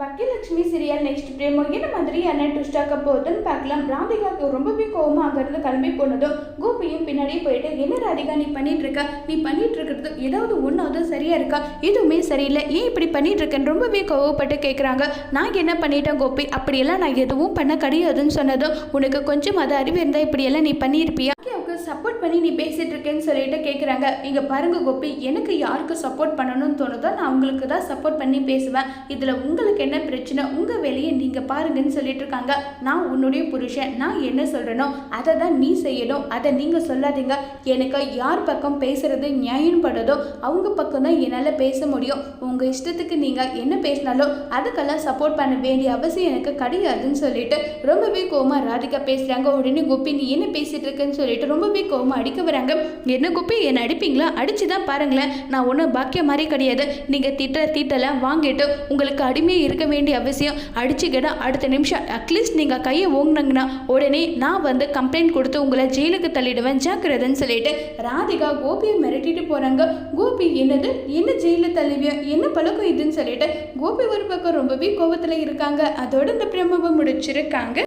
பக்கியலட்சுமி serial next பிரேமோ என்ன மாதிரி என்ன ட்விஸ்ட் ஆக்க போகுதுன்னு பார்க்கலாம். ராதிகாவுக்கு ரொம்பவே கோவமாக அங்கேருந்து கிளம்பி போனதும் கோபியும் பின்னாடியே போயிட்டு என்ன ராதிகா நீ பண்ணிட்டு இருக்க நீ பண்ணிட்டு இருக்கிறது ஏதாவது ஒன்றாவது சரியா இருக்கா? எதுவுமே சரியில்லை. ஏன் இப்படி பண்ணிட்டு இருக்கேன்னு ரொம்பவே கோவப்பட்டு கேட்குறாங்க நான் என்ன பண்ணிட்டேன் கோபி? அப்படியெல்லாம் நான் எதுவும் பண்ண கிடையாதுன்னு சொன்னதும் உனக்கு கொஞ்சம் அது அறிவு இருந்தால் இப்படியெல்லாம் நீ பண்ணியிருப்பியா? பாக்கியாவுக்கு சப்போர்ட் பண்ணி நீ பேசிகிட்டு இருக்கேன்னு சொல்லிட்டு கேட்குறாங்க இங்கே பாருங்க கோபி எனக்கு யாருக்கு சப்போர்ட் பண்ணணும்னு தோணுதோ நான் உங்களுக்கு தான் சப்போர்ட் பண்ணி பேசுவேன். இதில் உங்களுக்கு என்ன பிரச்சனை? உங்கள் வேலையை நீங்கள் பாருங்கன்னு சொல்லிட்டு இருக்காங்க. நான் உன்னுடைய புருஷன். நான் என்ன சொல்கிறனோ அதை தான் நீ செய்யணும். அதை நீங்கள் சொல்லாதீங்க. எனக்கு யார் பக்கம் பேசுறது நியாயம் படுதோ அவங்க பக்கம் தான் என்னால் பேச முடியும். உங்கள் இஷ்டத்துக்கு நீங்கள் என்ன பேசினாலும் அதுக்கெல்லாம் சப்போர்ட் பண்ண வேண்டிய அவசியம் எனக்கு கிடையாதுன்னு சொல்லிட்டு ரொம்பவே கோமா ராதிகா பேசுகிறாங்க உடனே கோபி நீ என்ன பேசிகிட்டு இருக்கேன்னு சொல்லிட்டு ரொம்பவே கோவமாக அடிக்க வராங்க. என்ன குப்பி என்ன அடிப்பீங்களா? அடிச்சு தான் பாருங்களேன். நான் ஒன்றும் பாக்கியம் மாதிரி கிடையாது. நீங்கள் திட்ட தீட்டெல்லாம் வாங்கிட்டு உங்களுக்கு அடிமையாக இருக்க வேண்டிய அவசியம். அடிச்சுக்கிட்டா அடுத்த நிமிஷம் அட்லீஸ்ட் நீங்கள் கையை ஓங்கினாங்கன்னா உடனே நான் வந்து கம்ப்ளைண்ட் கொடுத்து உங்களை ஜெயிலுக்கு தள்ளிடுவேன். ஜாக்கிரதைன்னு சொல்லிட்டு ராதிகா கோபியை மிரட்டிட்டு போகிறாங்க கோபி என்னது? என்ன ஜெயிலில் தள்ளுவியா? என்ன பழக்கம் இதுன்னு சொல்லிட்டு கோபி ஒரு பக்கம் ரொம்பவே கோபத்தில் இருக்காங்க. அதோட இந்த பிரமவை முடிச்சிருக்காங்க